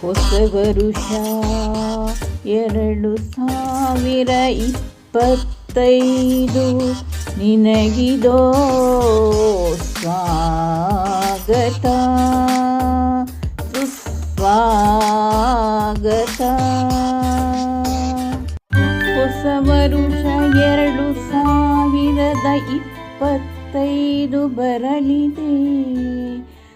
ಹೊಸ ವರುಷ ಎರಡು ಸಾವಿರ ಇಪ್ಪತ್ತೈದು. ನಿನಗಿದೋ ಸ್ವಾಗತ ಸುಸ್ವಾಗತ. ಹೊಸ ವರುಷ ಎರಡು ಸಾವಿರದ ಇಪ್ಪತ್ತೈದು ಬರಲಿದೆ.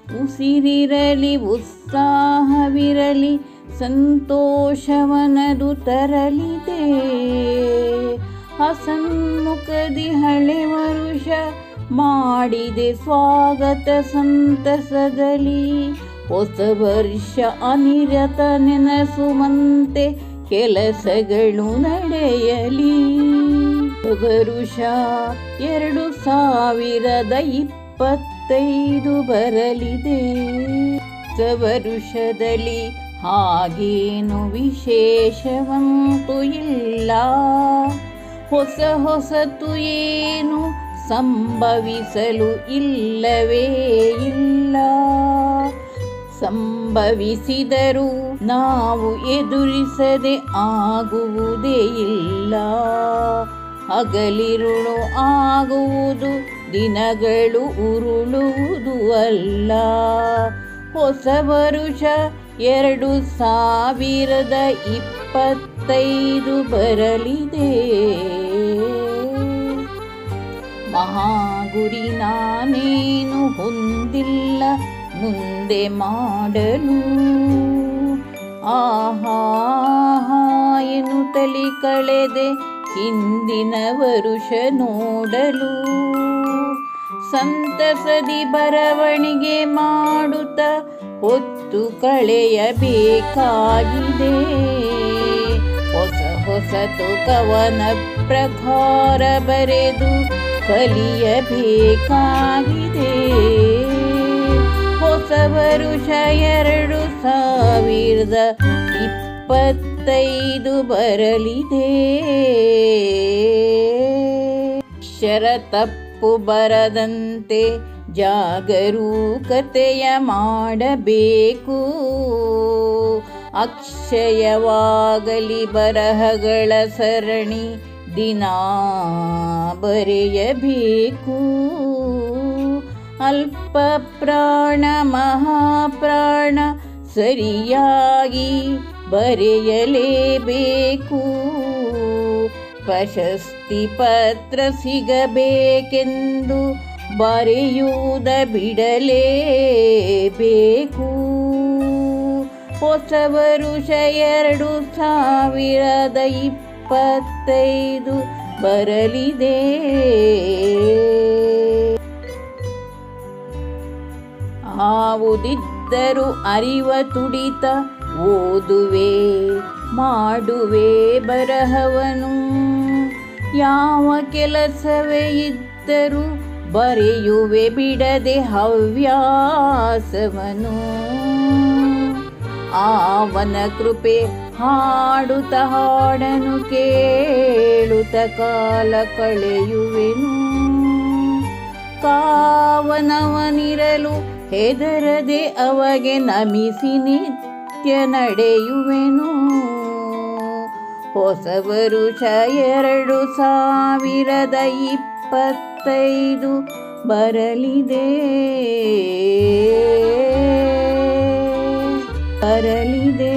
ಉಸಿರಿರಲಿ, ಉತ್ಸಾಹವಿರಲಿ, ಸಂತೋಷವನದು ತರಲಿದೆ. ಹಸನ್ಮುಖದಿ ಹಳೆ ವರುಷ ಮಾಡಿದೆ ಸ್ವಾಗತ ಸಂತಸದಲ್ಲಿ. ಹೊಸ ವರ್ಷ ಅನಿರತ ನೆನಸುವಂತೆ ಕೆಲಸಗಳು ನಡೆಯಲಿ. ವರುಷ ಎರಡು ಸಾವಿರದ ಇಪ್ಪತ್ತೈದು ಬರಲಿದೆ. ಸವರುಷದಲ್ಲಿ ಹಾಗೇನು ವಿಶೇಷವಂತೂ ಇಲ್ಲ. ಹೊಸ ಹೊಸತು ಏನು ಸಂಭವಿಸಲು ಇಲ್ಲವೇ ಇಲ್ಲ. ಸಂಭವಿಸಿದರೂ ನಾವು ಎದುರಿಸದೆ ಆಗುವುದೇ ಇಲ್ಲ. ಹಗಲಿರುಳು ಆಗುವುದು ದಿನಗಳು ಉರುಳುವುದು ಅಲ್ಲ. ಹೊಸ ವರುಷ ಎರಡು ಸಾವಿರದ ಇಪ್ಪತ್ತೈದು ಬರಲಿದೆ. ಮಹಾಗುರಿ ನಾನೇನು ಹೊಂದಿಲ್ಲ, ಮುಂದೆ ಮಾಡಲು. ಆಹಾ ಎನ್ನುತ್ತಲಿ ಕಳೆದೆ, ಹಿಂದಿನ ವರುಷ ನೋಡಲು. ಸಂತಸದಿ ಬರವಣಿಗೆ ಮಾಡುತ್ತ ಹೊತ್ತು ಕಳೆಯಬೇಕಾಗಿದೆ. ಹೊಸ ಹೊಸತು ಕವನ ಪ್ರಕಾರ ಬರೆದು ಕಲಿಯಬೇಕಾಗಿದೆ. ಹೊಸ ವರುಷ ಎರಡು ಸಾವಿರದ ಇಪ್ಪತ್ತೈದು ಬರಲಿದೆ. ಶರ ತಪ್ಪು ಬರದಂತೆ ಜಾಗರೂಕತೆಯ ಮಾಡಬೇಕು. ಅಕ್ಷಯವಾಗಲಿ ಬರಹಗಳ ಸರಣಿ ದಿನ ಬರೆಯಬೇಕು. ಅಲ್ಪ ಪ್ರಾಣ ಮಹಾಪ್ರಾಣ ಸರಿಯಾಗಿ ಬರೆಯಲೇಬೇಕು. ಪ್ರಶಸ್ತಿ ಪತ್ರ ಸಿಗಬೇಕೆಂದು ಬರೆಯುವುದ ಬಿಡಲೇಬೇಕು. ಹೊಸ ವರುಷ ಎರಡು ಸಾವಿರದ ಇಪ್ಪತ್ತೈದು ಬರಲಿದೆ. ಆವುದಿದ್ದರೂ ಅರಿವ ತುಡಿತ ಓದುವೆ, ಮಾಡುವೆ ಬರಹವನು. ಯಾವ ಕೆಲಸವೇ ಇದ್ದರೂ ಬರೆಯುವೆ ಬಿಡದೆ ಹವ್ಯಾಸವನು. ಆವನ ಕೃಪೆ ಹಾಡುತ್ತ ಹಾಡನು, ಕೇಳುತ್ತ ಕಾಲ ಕಳೆಯುವೆನು. ಕಾವನವನಿರಲು ಹೆದರದೆ ಅವಗೆ ನಮಿಸಿ ನಿತ್ಯ ನಡೆಯುವೆನು. ಹೊಸ ವರುಷ ಎರಡು ಸಾವಿರದ ಇಪ್ಪತ್ತೈದು ಬರಲಿದೆ. ಬರಲಿದೆ.